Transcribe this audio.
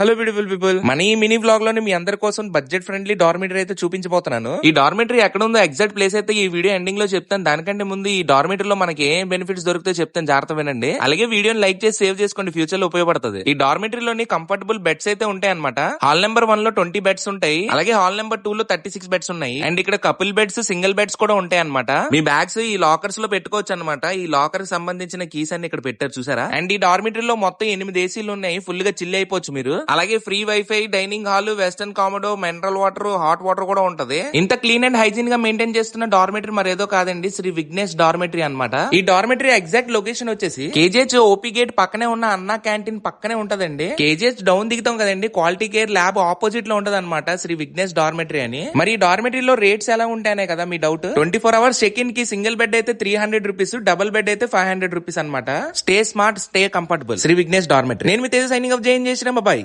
Hello beautiful people మన ఈ mini బ్లాగ్లోని మీ అందరి కోసం బడ్జెట్ ఫ్రెండ్లీ డార్మిటరీ అయితే చూపించబోతున్నాను. ఈ డార్మిటరీ ఎక్కడ ఉందో ఎగ్జాక్ట్ ప్లేస్ అయితే ఈ వీడియో ఎండింగ్లో చెప్తాను. దానికంటే ముందు ఈ డార్మిటరీ లో మనకి ఏం బెనిఫిట్స్ దొరుకుతాయో చెప్తాను. జాగ్రత్త వినండి. అలాగే వీడియోని లైక్ చేసి సేవ్ చేసుకోండి. ఫ్యూచర్లో ఉపయోగపడుతుంది. ఈ డార్మిటరీ లోని కంఫర్టబుల్ బెడ్స్ అయితే ఉంటాయి అనమాట హాల్ నెంబర్ వన్లో ట్వంటీ బెడ్స్ ఉంటాయి. అలాగే హాల్ నెంబర్ టూ లో థర్టీ సిక్స్ బెడ్స్ ఉన్నాయి. అండ్ ఇక్కడ కపుల్ బెడ్స్ సింగిల్ బెడ్స్ కూడా ఉంటాయి అనమాట మీ బ్యాగ్స్ ఈ లాకర్స్లో పెట్టుకోవచ్చు అనమాట ఈ లాకర్కి సంబంధించిన కీస్ అన్ని ఇక్కడ పెట్టారు చూసారా? అండ్ ఈ డార్మిటరీలో మొత్తం ఎనిమిది ఏసీలు ఉన్నాయి. ఫుల్గా చిల్ అయిపోవచ్చు మీరు. అలాగే free wifi dining hall western commode mineral water hot water కూడా ఉంటది. ఇంత క్లీన్ అండ్ హైజీన్గా మెయింటైన్ చేస్తున్న డార్మెటరీ మరి ఏదో కాదండి శ్రీ విఘ్నేష్ డార్మెటరీ అనమాట ఈ డార్మెటరీ ఎగ్జాక్ట్ లొకేషన్ వచ్చేసి కేజీహెచ్ ఓపీ గేట్ పక్కనే ఉన్న అన్నా క్యాంటీన్ పక్కనే ఉంటదండి. కేజీహెచ్ డౌన్ దిగుతాం కదండి క్వాలిటీ కేర్ ల్యాబ్ ఆపోజిట్లో ఉంటది అనమాట శ్రీ విఘ్నేష్ డార్మెటరీ అని. మరి ఈ డార్మిటరీలో రేట్స్ ఎలా ఉంటాయనే కదా మీ doubt? Twenty four hours check ఇన్కి single bed అయితే three hundred rupees double bed అయితే ఫైవ్ హండ్రెడ్ రూపీస్ అనమాట stay smart stay comfortable. Shri Vighnesh dormitory. నేను మీ తేజ సైనింగ్ ఆఫ్ జైన్ చేసిన బాయ్